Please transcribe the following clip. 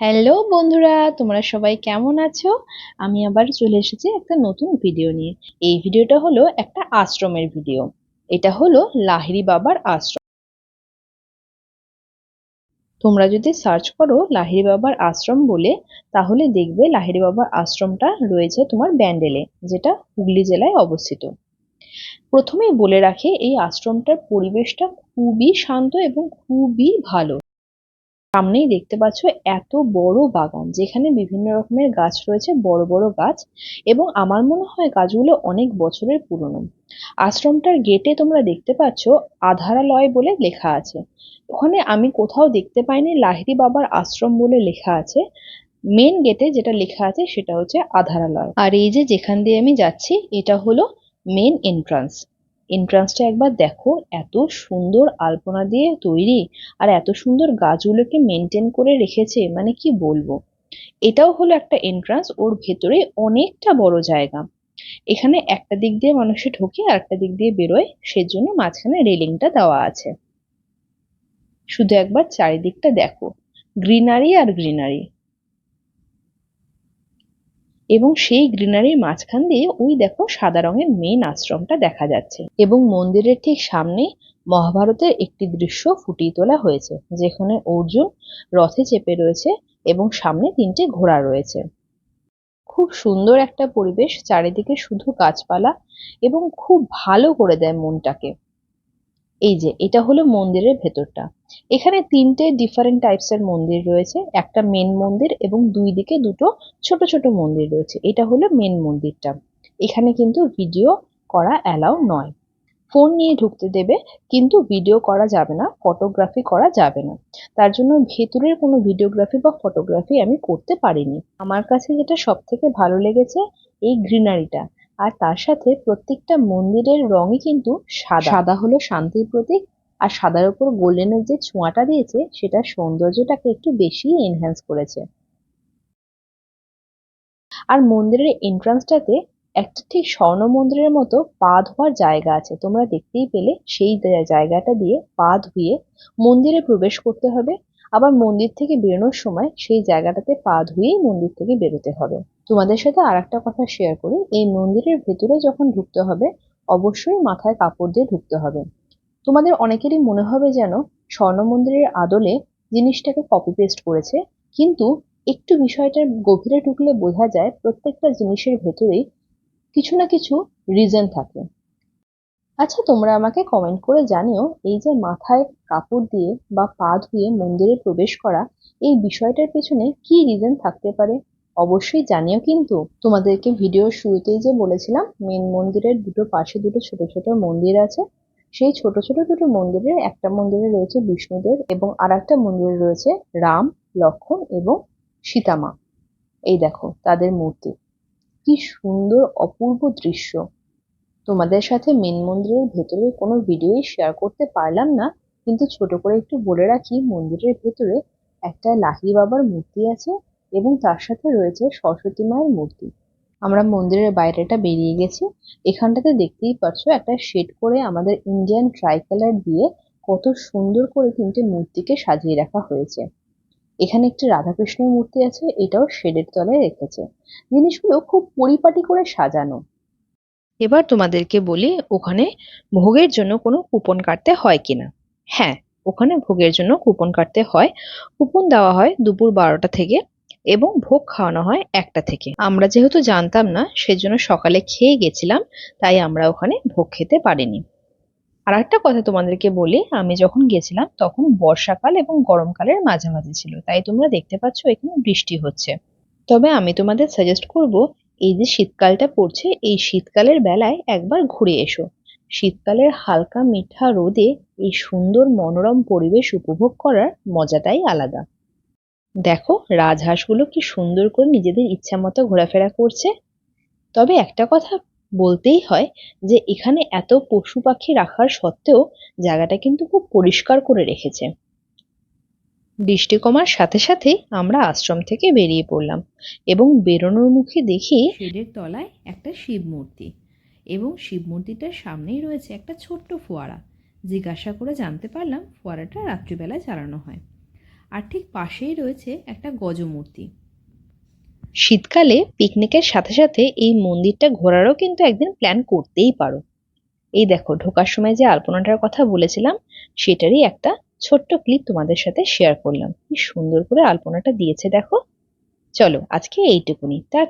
Hello বন্ধুরা, তোমরা সবাই কেমন আছো? আমি আবার চলে এসেছি একটা নতুন ভিডিও নিয়ে। এই ভিডিওটা হলো একটা আশ্রমের ভিডিও এটা হলো লাহিড়ি বাবার আশ্রম। তোমরা যদি সার্চ করো লাহিড়ি বাবার আশ্রম বলে, তাহলে দেখবে লাহিড়ি বাবার আশ্রমটা রয়েছে তোমার ব্যান্ডেলে, যেটা হুগলি জেলায় অবস্থিত। প্রথমেই বলে রাখে, এই আশ্রমটার পরিবেশটা খুবই শান্ত এবং খুবই ভালো। সামনেই দেখতে পাচ্ছ এত বড় বাগান, যেখানে বিভিন্ন রকমের গাছ রয়েছে, বড় বড় গাছ এবং আমার মনে হয় গাছগুলো অনেক বছরের পুরনো। আশ্রমটার গেটে তোমরা দেখতে পাচ্ছ আধারালয় বলে লেখা আছে। ওখানে আমি কোথাও দেখতে পাইনি, লাহিড়ি বাবার আশ্রম বলে লেখা আছে। মেন গেটে যেটা লেখা আছে সেটা হচ্ছে আধারালয়। আর এই যে যেখান দিয়ে আমি যাচ্ছি, এটা হলো মেন এন্ট্রান্স। এন্ট্রান্সটা একবার দেখো, এত সুন্দর আলপনা দিয়ে তৈরি আর এত সুন্দর গাছগুলোকে মেনটেন করে রেখেছে মানে কি বলব? এটাও হলো একটা এন্ট্রান্স ওর ভেতরে অনেকটা বড় জায়গা। এখানে একটা দিক দিয়ে মানুষে ঢোকে আর একটা দিক দিয়ে বেরোয়, সেজন্য মাঝখানে রেলিংটা দেওয়া আছে। শুধু একবার চারিদিকটা দেখো গ্রিনারি আর গ্রিনারি এবং সেই গ্রিনারির মাঝখান দিয়ে ওই দেখো সাদা রঙের মেন আশ্রমটা দেখা যাচ্ছে। এবং মন্দিরের ঠিক সামনে মহাভারতের একটি দৃশ্য ফুটিয়ে তোলা হয়েছে, যেখানে অর্জুন রথে চেপে রয়েছে এবং সামনে তিনটে ঘোড়া রয়েছে। খুব সুন্দর একটা পরিবেশ, চারিদিকে শুধু গাছপালা এবং খুব ভালো করে দেয় মনটাকে। এই যে, এটা হলো মন্দিরের ভেতরটা। এখানে তিনটে ডিফারেন্ট টাইপস এর মন্দির রয়েছে। একটা মেন মন্দির এবং দুই দিকে দুটো ছোট ছোট মন্দির রয়েছে। এটা হলো মেন মন্দিরটা। এখানে কিন্তু ভিডিও করা অ্যালাউ নয়। ফোন নিয়ে ঢুকতে দেবে, কিন্তু ভিডিও করা যাবে না ফটোগ্রাফি করা যাবে না। তার জন্য ভেতরের কোনো ভিডিওগ্রাফি বা ফটোগ্রাফি আমি করতে পারিনি। আমার কাছে যেটা সব থেকে ভালো লেগেছে, এই গ্রিনারিটা আর তার সাথে প্রত্যেকটা মন্দিরের রঙই কিন্তু সাদা। সাদা হলো শান্তির প্রতীক, আর সাদার উপর গোল্ডেনের যে ছোঁয়াটা দিয়েছে সেটা সৌন্দর্যটাকে একটু বেশি এনহ্যান্স করেছে। আর মন্দিরের এন্ট্রান্সটাতে একটা ঠিক স্বর্ণ মন্দিরের মতো পা ধোয়ার জায়গা আছে। তোমরা দেখতেই পেলে সেই জায়গাটা দিয়ে পা ধুয়ে মন্দিরে প্রবেশ করতে হবে। আবার মন্দির থেকে বেরোনোর সময় সেই জায়গাটাতে পা ধুয়েই মন্দির থেকে বেরোতে হবে। তোমাদের সাথে আর একটা কথা শেয়ার করি, এই মন্দিরের ভেতরে যখন ঢুকতে হবে, অবশ্যই মাথায় কাপড় দিয়ে ঢুকতে হবে। তোমাদের অনেকেরই মনে হবে যেন স্বর্ণ মন্দিরের আদলে জিনিসটাকে কপি পেস্ট করেছে, কিন্তু একটু বিষয়টার গভীরে ঢুকলে বোঝা যায় প্রত্যেকটা জিনিসের ভেতরেই কিছু না কিছু রিজন থাকে। আচ্ছা তোমরা আমাকে কমেন্ট করে জানিও এই যে মাথায় কাপড় দিয়ে বা পা ধুয়ে মন্দিরে প্রবেশ করা এই বিষয়টার পেছনে কি রিজন থাকতে পারে? অবশ্যই জানিও কিন্তু। তোমাদেরকে ভিডিওর শুরুতেই যে বলেছিলাম মেন মন্দিরের দুটো পাশে দুটো ছোট ছোট মন্দির আছে। সেই ছোট ছোট দুটো মন্দিরের একটা মন্দিরে রয়েছে বিষ্ণুদেব এবং আর একটা মন্দিরে রয়েছে রাম, লক্ষণ এবং সীতামা। এই দেখো, তাদের মূর্তি। কি সুন্দর, অপূর্ব দৃশ্য। তোমাদের সাথে মেন মন্দিরের ভেতরের কোনো ভিডিওই শেয়ার করতে পারলাম না। কিন্তু ছোট করে একটু বলে রাখি, মন্দিরের ভেতরে একটা লাহি বাবার মূর্তি আছে এবং তার সাথে রয়েছে সরস্বতী মায়ের মূর্তি। আমরা মন্দিরের বাইরেটা বেরিয়ে গেছি। এখানটাতে দেখতেই পাচ্ছ একটা শেড করে আমাদের ইন্ডিয়ান ট্রাই কালার দিয়ে কত সুন্দর করে তিনটে মূর্তিকে সাজিয়ে রাখা হয়েছে। এখানে একটি রাধাকৃষ্ণের মূর্তি আছে, এটাও শেডের তলায় রেখেছে। জিনিসগুলো খুব পরিপাটি করে সাজানো। এবার তোমাদেরকে বলি, ওখানে ভোগের জন্য কোনো কুপন কাটতে হয় কিনা। হ্যাঁ ওখানে ভোগের জন্য কুপন কাটতে হয়। কুপন দেওয়া হয় দুপুর বারোটা থেকে এবং ভোগ খাওয়ানো হয় একটা থেকে। আমরা যেহেতু জানতাম না, সেজন্য সকালে খেয়ে গেছিলাম, তাই আমরা ওখানে ভোগ খেতে পারিনি। আর একটা কথা তোমাদেরকে বলি, আমি যখন গেছিলাম তখন বর্ষাকাল এবং গরমকালের মাঝামাঝি ছিল, তাই তোমরা দেখতে পাচ্ছ এখানে বৃষ্টি হচ্ছে। তবে আমি তোমাদের সাজেস্ট করব এই যে শীতকালটা পড়ছে, এই শীতকালের বেলায় একবার ঘুরে এসো। শীতকালের হালকা মিঠা রোদে এই সুন্দর মনোরম পরিবেশ উপভোগ করার মজাটাই আলাদা। দেখো, রাজহাঁসগুলো কি সুন্দর করে নিজেদের ইচ্ছা মতো ঘোরাফেরা করছে। তবে একটা কথা বলতেই হয় যে, এখানে এত পশু পাখি রাখার সত্ত্বেও জায়গাটা কিন্তু খুব পরিষ্কার করে রেখেছে। বৃষ্টি কমার সাথে সাথে আমরা আশ্রম থেকে বেরিয়ে পড়লাম এবং বেরোনোর মুখে দেখি শেডের তলায় একটা শিব মূর্তি এবং শিব মূর্তিটার সামনেই রয়েছে একটা ছোট্ট ফোয়ারা। জিজ্ঞাসা করে জানতে পারলাম ফোয়ারাটা রাত্রিবেলায় চালানো হয়। আর ঠিক পাশেই রয়েছে একটা গজমূর্তি। শীতকালে পিকনিকের সাথে সাথে এই মন্দিরটা ঘোরারও কিন্তু একদিন প্ল্যান করতেই পারো। এই দেখো ঢোকার সময় যে আলপনাটার কথা বলেছিলাম সেটারই একটা ছোট্ট ক্লিপ তোমাদের সাথে শেয়ার করলাম। কি সুন্দর করে আলপনাটা দিয়েছে, দেখো। চলো, আজকে এইটুকুনি। টা